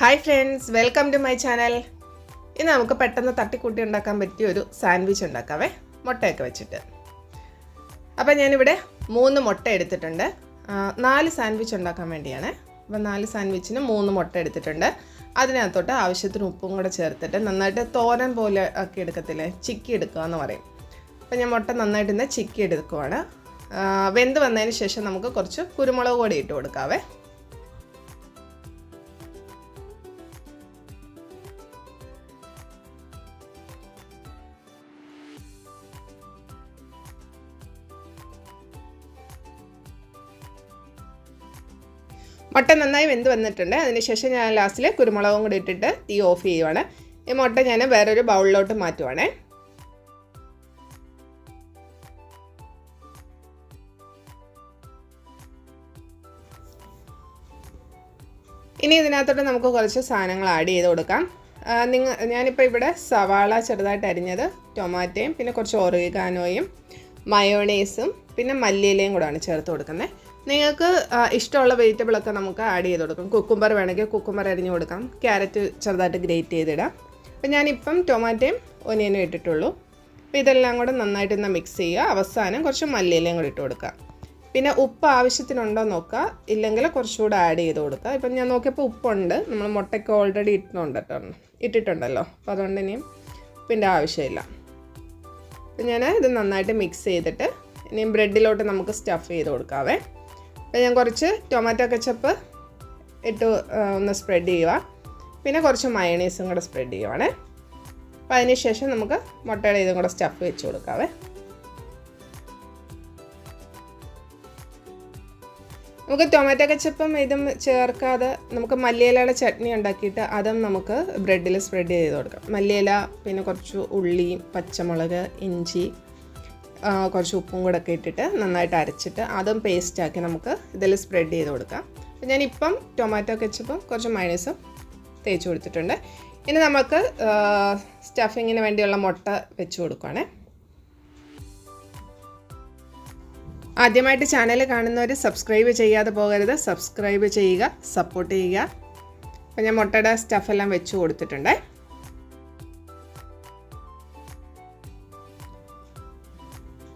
Hi friends welcome to my channel ഇന്ന് നമുക്ക് പെട്ടെന്ന് തട്ടിക്കൂട്ടി ഉണ്ടാക്കാൻ പറ്റിയ ഒരു സാൻഡ്വിച്ച് ഉണ്ടാക്കാവേ. മുട്ടയൊക്കെ വെച്ചിട്ട്. അപ്പം ഞാനിവിടെ മൂന്ന് മുട്ട എടുത്തിട്ടുണ്ട്. നാല് സാൻഡ്വിച്ച് ഉണ്ടാക്കാൻ വേണ്ടിയാണ്. അപ്പം നാല് സാൻഡ്വിച്ചിന് മൂന്ന് മുട്ട എടുത്തിട്ടുണ്ട്. അതിനകത്തോട്ട് ആവശ്യത്തിന് ഉപ്പും കൂടെ ചേർത്തിട്ട് നന്നായിട്ട് തോരൻ പോലെ ഒക്കെ എടുക്കത്തില്ലേ? ചിക്കി എടുക്കുക എന്ന് പറയും. അപ്പം ഞാൻ മുട്ട നന്നായിട്ട് ഇന്ന് ചിക്കി എടുക്കുവാണ്. വെന്ത് വന്നതിന് ശേഷം നമുക്ക് കുറച്ച് കുരുമുളക് പൊടി ഇട്ട് കൊടുക്കാവേ. മുട്ട നന്നായി വെന്ത് വന്നിട്ടുണ്ട്. അതിനുശേഷം ഞാൻ ലാസ്റ്റിൽ കുരുമുളകും കൂടി ഇട്ടിട്ട് തീ ഓഫ് ചെയ്യുവാണ്. ഈ മുട്ട ഞാൻ വേറൊരു ബൗളിലോട്ട് മാറ്റുവാണേ. ഇനി ഇതിനകത്തോട്ട് നമുക്ക് കുറച്ച് സാധനങ്ങൾ ആഡ് ചെയ്ത് കൊടുക്കാം. നിങ്ങൾ ഞാനിപ്പോൾ ഇവിടെ സവാള ചെറുതായിട്ട് അരിഞ്ഞത് ടൊമാറ്റോയും പിന്നെ കുറച്ച് ഒറിഗാനോയും മയോണൈസും പിന്നെ മല്ലിയിലയും കൂടെയാണ് ചേർത്ത് കൊടുക്കുന്നത്. നിങ്ങൾക്ക് ഇഷ്ടമുള്ള വെജിറ്റബിളൊക്കെ നമുക്ക് ആഡ് ചെയ്ത് കൊടുക്കാം. കുക്കുംബർ വേണമെങ്കിൽ കുക്കുംബർ അരിഞ്ഞു കൊടുക്കാം. ക്യാരറ്റ് ചെറുതായിട്ട് ഗ്രേറ്റ് ചെയ്തിടാം. അപ്പം ഞാനിപ്പം ടൊമാറ്റോയും ഒനിയനും ഇട്ടിട്ടുള്ളൂ. അപ്പോൾ ഇതെല്ലാം കൂടെ നന്നായിട്ട് ഒന്ന് മിക്സ് ചെയ്യുക. അവസാനം കുറച്ച് മല്ലിയിലയും കൂടി ഇട്ട് കൊടുക്കുക. പിന്നെ ഉപ്പ് ആവശ്യത്തിനുണ്ടോ നോക്കുക. ഇല്ലെങ്കിൽ കുറച്ചുകൂടെ ആഡ് ചെയ്ത് കൊടുക്കുക. ഇപ്പം ഞാൻ നോക്കിയപ്പോൾ ഉപ്പുണ്ട്. നമ്മൾ മുട്ടയ്ക്ക് ഓൾറെഡി ഇട്ടിട്ടുണ്ട് ഇട്ടിട്ടുണ്ടല്ലോ. അപ്പോൾ അതുകൊണ്ട് ഇനിയും ഉപ്പിന്റെ ആവശ്യമില്ല. അപ്പം ഞാൻ ഇത് നന്നായിട്ട് മിക്സ് ചെയ്തിട്ട് ഇനിയും ബ്രെഡിലോട്ട് നമുക്ക് സ്റ്റഫ് ചെയ്ത് കൊടുക്കാവേ. അപ്പം ഞാൻ കുറച്ച് ടൊമാറ്റോ കെച്ചപ്പ് ഇട്ട് ഒന്ന് സ്പ്രെഡ് ചെയ്യുക പിന്നെ കുറച്ച് മയണീസും കൂടെ സ്പ്രെഡ് ചെയ്യുവാണേ. അപ്പം അതിന് ശേഷം നമുക്ക് മുട്ടയുടെ ഇതും കൂടെ സ്റ്റഫ് വെച്ച് കൊടുക്കാവേ. നമുക്ക് ടൊമാറ്റോ കച്ചപ്പും ഇതും ചേർക്കാതെ നമുക്ക് മല്ലിയിലയുടെ ചട്നി ഉണ്ടാക്കിയിട്ട് അതും നമുക്ക് ബ്രെഡിൽ സ്പ്രെഡ് ചെയ്ത് കൊടുക്കാം. മല്ലിയില പിന്നെ കുറച്ച് ഉള്ളി പച്ചമുളക് ഇഞ്ചി കുറച്ച് ഉപ്പും കൂടെ ഒക്കെ ഇട്ടിട്ട് നന്നായിട്ട് അരച്ചിട്ട് അതും പേസ്റ്റാക്കി നമുക്ക് ഇതിൽ സ്പ്രെഡ് ചെയ്ത് കൊടുക്കാം. അപ്പം ഞാനിപ്പം ടൊമാറ്റോ കെച്ചപ്പും കുറച്ച് മൈനസും തേച്ച് കൊടുത്തിട്ടുണ്ട്. ഇനി നമുക്ക് സ്റ്റഫിങ്ങിന് വേണ്ടിയുള്ള മുട്ട വെച്ച് കൊടുക്കുവാണേ. ആദ്യമായിട്ട് ചാനൽ കാണുന്നവർ സബ്സ്ക്രൈബ് ചെയ്യാതെ പോകരുത്. സബ്സ്ക്രൈബ് ചെയ്യുക സപ്പോർട്ട് ചെയ്യുക. അപ്പം ഞാൻ മുട്ടയുടെ സ്റ്റഫെല്ലാം വെച്ച് കൊടുത്തിട്ടുണ്ട്.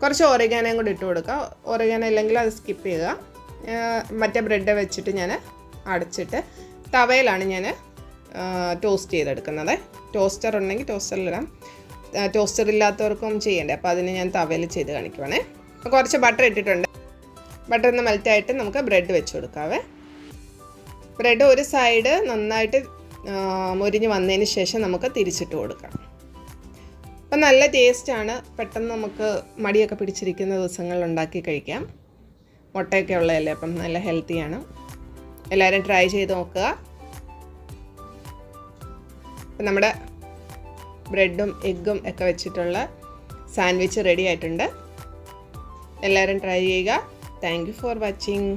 കുറച്ച് ഓറിഗാനയും കൂടി ഇട്ട് കൊടുക്കുക. ഓറിഗാന ഇല്ലെങ്കിൽ അത് സ്കിപ്പ് ചെയ്യുക. മറ്റേ ബ്രെഡ് വെച്ചിട്ട് ഞാൻ അടച്ചിട്ട് തവയിലാണ് ഞാൻ ടോസ്റ്റ് ചെയ്തെടുക്കുന്നത്. ടോസ്റ്റർ ഉണ്ടെങ്കിൽ ടോസ്റ്ററിലിടാം ടോസ്റ്റർ ഇല്ലാത്തവർക്കും ചെയ്യണ്ടേ. അപ്പോൾ അതിന് ഞാൻ തവയിൽ ചെയ്ത് കാണിക്കുവാണേ. കുറച്ച് ബട്ടർ ഇട്ടിട്ടുണ്ട്. ബട്ടർ ഒന്ന് മെൽറ്റായിട്ട് നമുക്ക് ബ്രെഡ് വെച്ച് കൊടുക്കാവേ. ബ്രെഡ് ഒരു സൈഡ് നന്നായിട്ട് മുരിഞ്ഞ് വന്നതിന് ശേഷം നമുക്ക് തിരിച്ചിട്ട് കൊടുക്കാം. അപ്പം നല്ല ടേസ്റ്റാണ് പെട്ടെന്ന് നമുക്ക് മടിയൊക്കെ പിടിച്ചിരിക്കുന്ന ദിവസങ്ങളിൽ ഉണ്ടാക്കി കഴിക്കാം. മുട്ടയൊക്കെ ഉള്ളതല്ലേ അപ്പം നല്ല ഹെൽത്തിയാണ് എല്ലാവരും ട്രൈ ചെയ്ത് നോക്കുക. അപ്പം നമ്മുടെ ബ്രെഡും എഗ്ഗും ഒക്കെ വെച്ചിട്ടുള്ള സാൻഡ്വിച്ച് റെഡി ആയിട്ടുണ്ട്. എല്ലാവരും ട്രൈ ചെയ്യുക. Thank you for watching